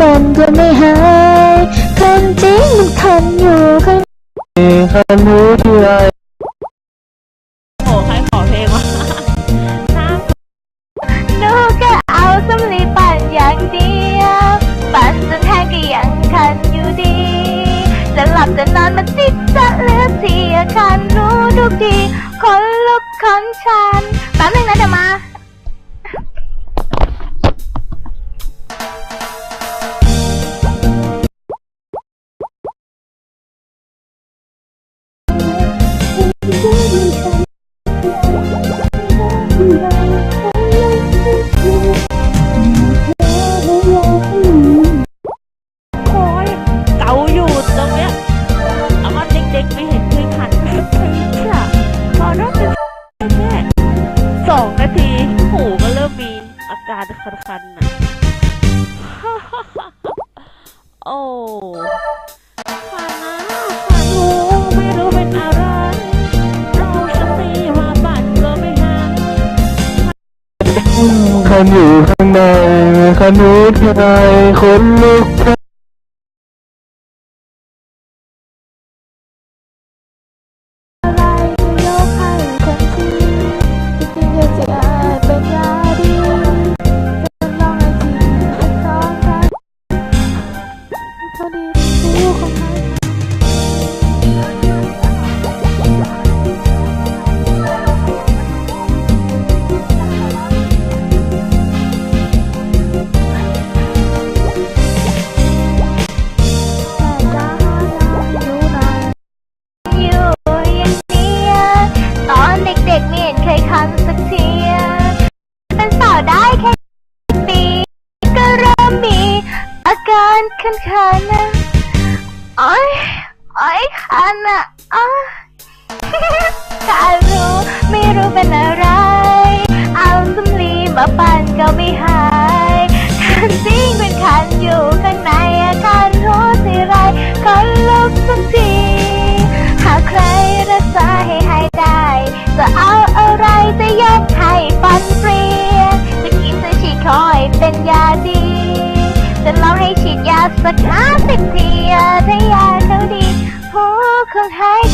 เป็นก็ไม่หายคนจริงมันคันอยู่ข้างคันหูที่ไรโอ้ใครขอเพลงวะน้ำหนูก็เอาสำลีปั่นอย่างเดียวปั่นจนแห้งก็ยังคันอยู่ดี จะหลับจะนอนมันติดจะเลือเสียคันรู้ทุกทีคนลุกของฉันแป๊บนึงนะเดี๋ยวมา อาการคันๆน่ะ โอ้ขันนะขันหูไม่รู้เป็นอะไรเอาสติมาปั่นก็ไม่หายคันอยู่ข้างในคันหูที่ไรคนลุก กทีเป็นสาวได้แค่ปีก็เริ่มมีอาการคันคันๆนะ โอ้ยโอ้ยคันอะอ้าถ้ารู้ไม่รู้เป็นอะไร เอาสำลีมาปั่นก็ไม่หายคันจริงเป็นคันอยู่ข้างในอาการรู้สิไรคนลุกสักทีหากใครรักษาให้หายได้ จะเอาอะไรจะยกให้ฟันเปรียจะกินจะฉีดคอยเป็นยาดี จะลองให้ฉีดยาสักห้าสิบที ถ้